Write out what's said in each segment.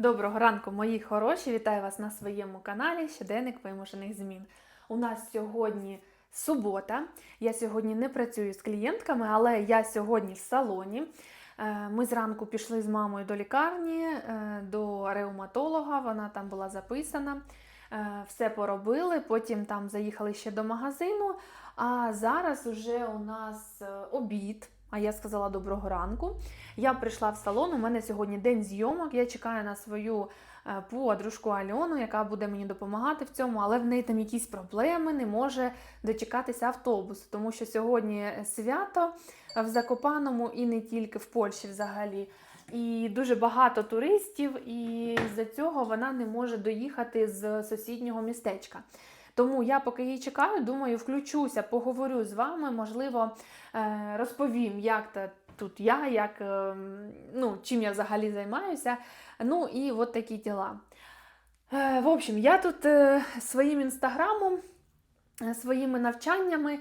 Доброго ранку, мої хороші! Вітаю вас на своєму каналі Щоденник вимушених змін. У нас сьогодні субота. Я сьогодні не працюю з клієнтками, але я сьогодні в салоні. Е, Ми зранку пішли з мамою до лікарні, е, до реуматолога. Вона там була записана. Е, Все поробили. Потім там заїхали ще до магазину. А зараз уже у нас обід. А я сказала доброго ранку. Я прийшла в салон. У мене сьогодні день зйомок. Я чекаю на свою е, подружку Альону, яка буде мені допомагати в цьому, але в неї там якісь проблеми, не може дочекатися автобусу, тому що сьогодні свято в Закопаному і не тільки в Польщі взагалі. І дуже багато туристів, і з-за цього вона не може доїхати з сусіднього містечка. Тому я, поки її чекаю, думаю, включуся, поговорю з вами, можливо, е, розповім, як та тут я, як, е, ну, чим я взагалі займаюся. Ну і от такі діла. Е, В общем, я тут своїм інстаграмом, своїми навчаннями.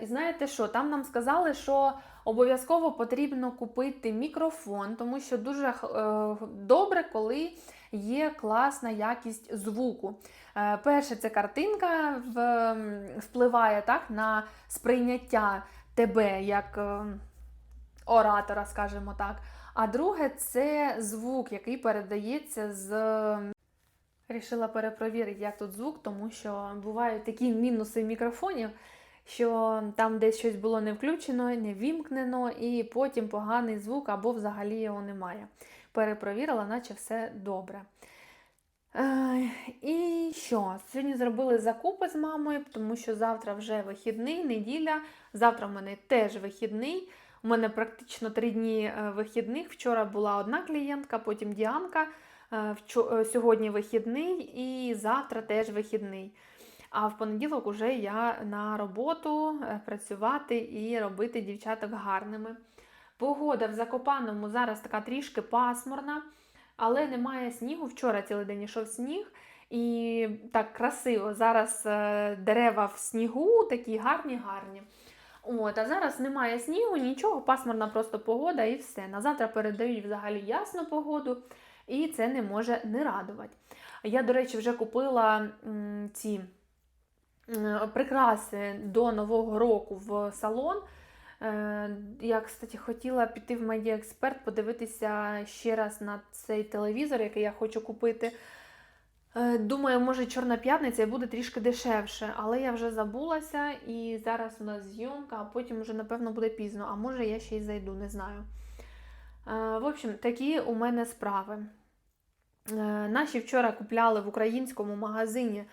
І знаєте що? Там нам сказали, що обов'язково потрібно купити мікрофон, тому що дуже добре, коли є класна якість звуку. Е, Перше, це картинка впливає так, на сприйняття тебе як е, оратора, скажімо так. А друге, це звук, який передається з. Рішила перепровірити, як тут звук, тому що бувають такі мінуси мікрофонів, що там десь щось було не включено, не вімкнено, і потім поганий звук або взагалі його немає. Перепровірила, наче все добре. І що? Сьогодні зробили закупи з мамою, тому що завтра вже вихідний, неділя. Завтра в мене теж вихідний. У мене практично три дні е, вихідних. Вчора була одна клієнтка, потім Діанка. Е, е, Сьогодні вихідний і завтра теж вихідний. А в понеділок уже я на роботу е, працювати і робити дівчаток гарними. Погода в Закопаному зараз така трішки пасмурна, але немає снігу. Вчора цілий день йшов сніг. І так красиво. Зараз е, дерева в снігу, такі гарні-гарні. От, а зараз немає снігу, нічого, пасмурна просто погода і все. На завтра передають взагалі ясну погоду, і це не може не радувати. Я, до речі, вже купила м, ці прикраси до Нового року в салон. Е, Я, кстати, хотіла піти в Expert, подивитися ще раз на цей телевізор, який я хочу купити. Е, Думаю, може, Чорна п'ятниця буде трішки дешевше, але я вже забулася, і зараз у нас зйомка, а потім вже, напевно, буде пізно, а може я ще й зайду, не знаю. Е, В общем, такі у мене справи. Е, Наші вчора купляли в українському магазині е,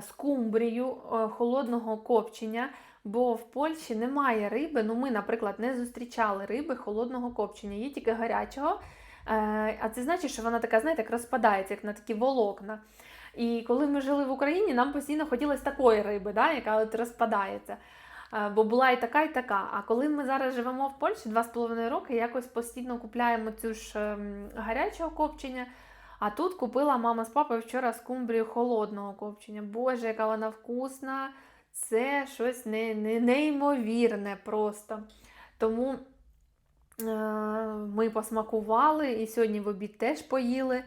скумбрію е, холодного копчення, бо в Польщі немає риби. Ну, ми, наприклад, не зустрічали риби холодного копчення, є тільки гарячого. Е, А це значить, що вона така, знаєте, як розпадається, як на такі волокна. І коли ми жили в Україні, нам постійно хотілося такої риби, да, яка от розпадається. Е, Бо була і така, і така. А коли ми зараз живемо в Польщі два з половиною роки, якось постійно купляємо цю ж ем, гарячого копчення. А тут купила мама з папою вчора скумбрію холодного копчення. Боже, яка вона вкусна! Це щось не, не, неймовірне просто. Тому е, ми посмакували і сьогодні в обід теж поїли.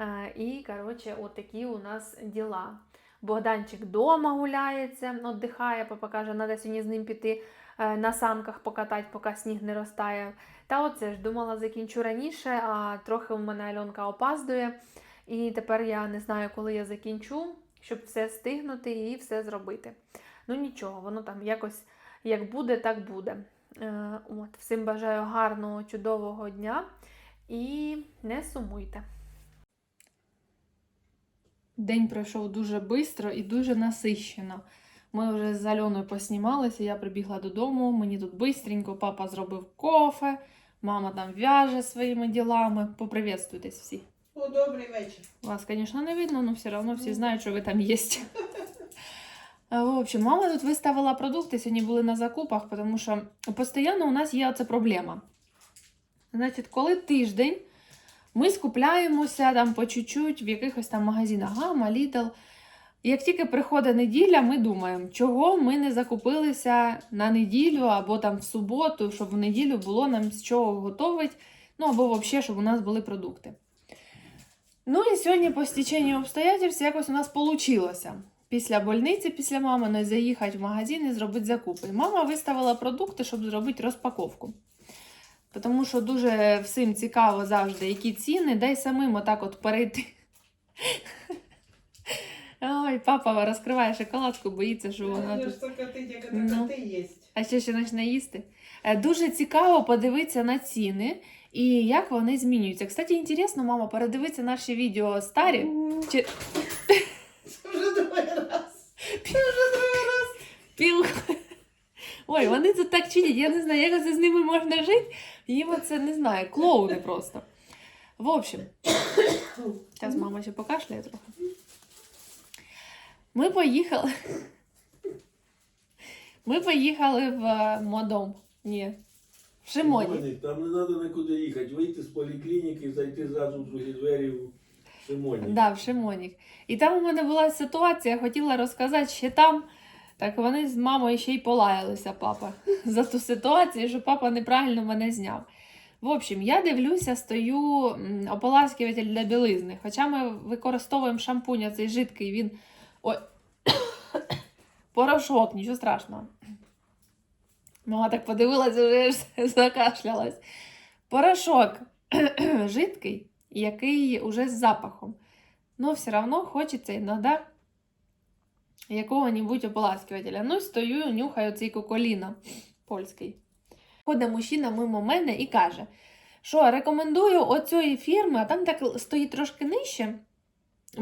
Е, і, коротше, отакі у нас діла. Богданчик вдома гуляється, віддихає, папа каже, треба сьогодні з ним піти на санках покатати, поки сніг не розтає. Та оце ж думала, закінчу раніше, а трохи у мене Альонка опаздує. І тепер я не знаю, коли я закінчу, щоб все встигнути і все зробити. Ну нічого, воно там якось як буде, так буде. Е, От, всім бажаю гарного, чудового дня і не сумуйте. День пройшов дуже швидко і дуже насищено. Ми вже з Альоною поснімалися, я прибігла додому, мені тут бистренько, папа зробив кофе, мама там в'яже своїми ділами. Поприветствуйтесь всі. О, добрий вечір. Вас, конечно, не видно, но все равно всі знають, що ви там є. В общем, мама тут виставила продукти, сьогодні були на закупах, тому що постійно у нас є оця проблема. Значить, коли тиждень ми скупляємося там по чуть-чуть в якихось там магазинах Гама, Lidl. Як тільки приходить неділя, ми думаємо, чого ми не закупилися на неділю або там в суботу, щоб в неділю було нам з чого готувати, ну або взагалі, щоб у нас були продукти. Ну і сьогодні по стеченню обстоятельств якось у нас вийшло. Після больниці, після маминої, заїхати в магазин і зробити закупи. Мама виставила продукти, щоб зробити розпаковку. Тому що дуже всім цікаво завжди, які ціни, дай самим отак от перейти. Ой, папа розкриває шоколадку, боїться, що вона Я тут. Ну. А ще ще почне їсти. Е, Дуже цікаво подивитися на ціни і як вони змінюються. Кстати, інтересно, мама, передивитися наші відео старі. Чи Це вже другий раз. Це вже другий раз. пів. Ой, вони тут так чинять, я не знаю, як це з ними можна жити. Їм це не знаю, клоуни просто. В общем, зараз мама ще покашляє трохи. Ми поїхали. Ми поїхали в е, Модом. Ні. В Шимоні. Там не треба нікуди їхати. Вийти з поліклініки, зайти зразу в другі двері в Шимоні. Да, в Шимонік. І там у мене була ситуація, я хотіла розказати ще там. Так вони з мамою ще й полаялися, папа, за ту ситуацію, що папа неправильно мене зняв. В общем, я дивлюся, стою ополаскиватель для білизни. Хоча ми використовуємо шампунь, цей жидкий, він. Ой. Порошок, нічого страшного. Мама так подивилася, вже закашлялась. Порошок жидкий, який уже з запахом. Но все одно хочеться іноді якого-небудь ополаскивателя. Ну, стою, нюхаю цей коколіно польський. Ходить мужчина мимо мене і каже, що рекомендую оцієї фірми, а там так стоїть трошки нижче.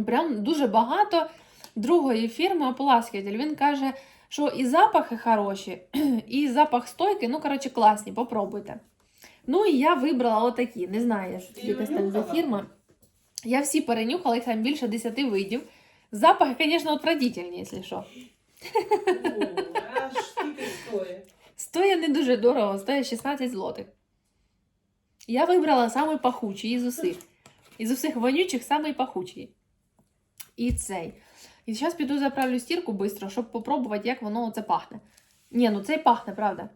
Прям дуже багато другої фірми ополаскиватель. Він каже, що і запахи хороші, і запах стойкий, ну, коротше, класні, попробуйте. Ну, і я вибрала отакі. Не знаю, що це якась там за фірма. Я всі перенюхала, їх там більше 10 видів. Запахи, звісно, отвратительні, якщо що. Стоїть не дуже дорого, стоїть 16 злотих. Я вибрала самий пахучий із усіх. Із усіх вонючих самий пахучий. І цей. І зараз піду заправлю стірку швидко, щоб попробувати, як воно оце пахне. Ні, ну цей пахне, правда.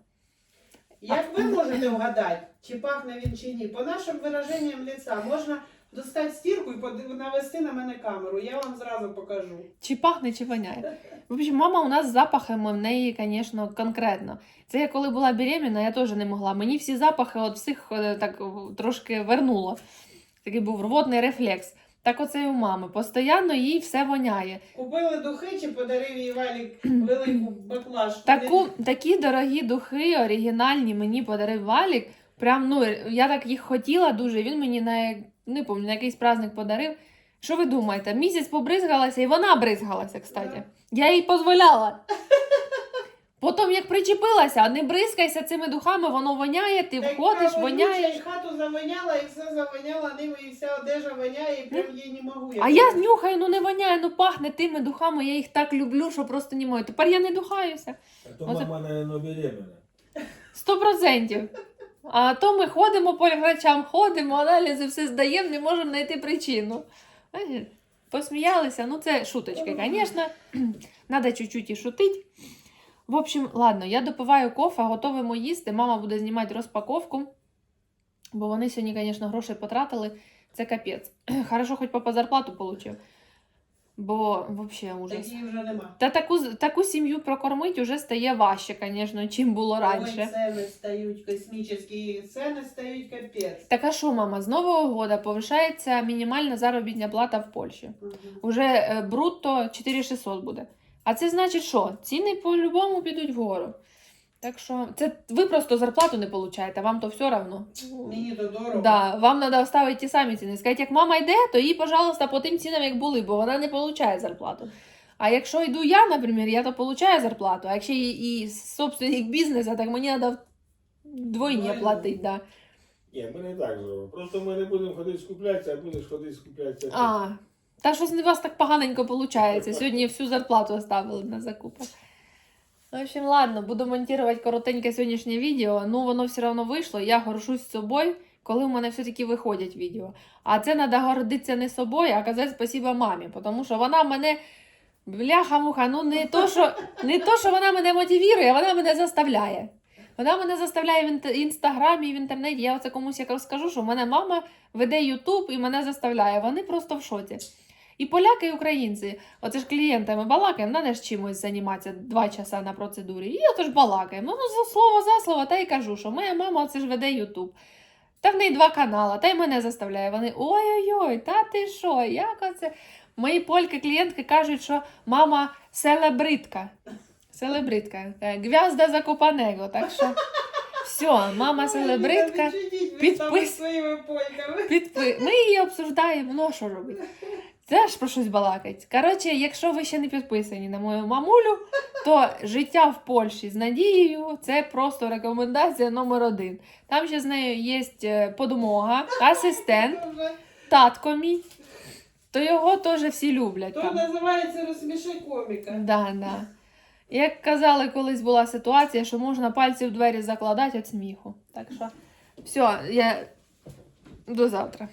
Як ви можете вгадати, чи пахне він чи ні? По нашим вираженням лиця можна достати стірку і навести на мене камеру. Я вам зразу покажу. Чи пахне, чи воняє. В общем, мама у нас з запахами в неї, звісно, конкретно. Це я коли була беременна, я теж не могла. Мені всі запахи от всіх е, так трошки вернуло. Такий був рвотний рефлекс. Так оце і у мами. Постоянно їй все воняє. Купили духи чи подарив їй валік велику баклажку. Таку, такі дорогі духи, оригінальні, мені подарив Валік. Прям, ну, я так їх хотіла дуже. Він мені на, не пам'ятаю, на якийсь праздник подарив. Що ви думаєте? Місяць побризгалася, і вона бризгалася, кстати. Я їй дозволяла. Потім, як причепилася, не бризкайся цими духами, воно воняє, ти Так, входиш, а воняєш. І хату завоняла, і все завоняло ними, і вся одежа воняє, і прям їй не можу. А я нюхаю, ну не воняє, ну пахне тими духами, я їх так люблю, що просто не можу. Тепер я не духаюся. А то Оце- мама, наверное, беременна. Сто процентів. А то ми ходимо по врачам, ходимо, аналізи все здаємо, не можемо знайти причину. Посміялися, ну це шуточки, звісно. Треба чуть-чуть і шутити. В общем, ладно, я допиваю кофе, готовимо їсти. Мама буде знімати розпаковку. Бо вони сьогодні, звісно, гроші потратили. Це капець. Хорошо, хоч папа зарплату отримав. Бо взагалі ужас. Такої вже нема. Та таку, таку сім'ю прокормити вже стає важче, звісно, чим було раніше. Ой, ціни стають космічні, ціни стають капець. Так а що, мама, з Нового года повишається мінімальна заробітня плата в Польщі. Мгм. Уже е, брутто 4600 буде. А це значить, що ціни по-любому підуть вгору. Так що це ви просто зарплату не получаєте, вам то все равно. Мені то дорого. Да, вам треба оставити ті самі ціни. Сказати, як мама йде, то їй, пожалуйста, по тим цінам, як були, бо вона не получає зарплату. А якщо йду я, наприклад, я то получаю зарплату, а якщо і, і собственник бізнесу, так мені треба двойні платити. Да. Ні, ми не так зробимо. Просто ми не будемо ходити скуплятися, а будеш ходити скуплятися. А, та щось у вас так поганенько виходить. Сьогодні всю зарплату оставили на закупах. В общем, ладно, буду монтувати коротеньке сьогоднішнє відео. Ну, воно все одно вийшло. Я горжусь собою, коли в мене все-таки виходять відео. А це треба гордитися не собою, а казати спасіба мамі, тому що вона мене. Бляха-муха, ну не то, що, не то, що вона мене мотивує, а вона мене заставляє. Вона мене заставляє в інстаграмі і в інтернеті. Я оце комусь як розкажу, що в мене мама веде Ютуб і мене заставляє. Вони просто в шоці. І поляки, і українці, оце ж клієнтами балакаємо, надо ж чимось займатися два часа на процедурі. І ото ж балакаємо. Ну, за слово за слово, та й кажу, що моя мама оце ж веде Ютуб. Та в неї два канали, та й мене заставляє. Вони ой-ой-ой, та ти що, як оце? Мої польки клієнтки кажуть, що мама селебритка. Селебритка. е, Гвязда закопаного. Так що все, мама селебритка. підпис... Підпи... Ми її обсуждаємо, ну що робити? Теж про щось балакать. Коротше, якщо ви ще не підписані на мою мамулю, то життя в Польщі з Надією це просто рекомендація номер один. Там ще з нею є е, подмога, асистент, татко мій, то його теж всі люблять. То Там. називається розсміши коміка. Да, да. Як казали, колись була ситуація, що можна пальці в двері закладати від сміху. Так що, все, я до завтра.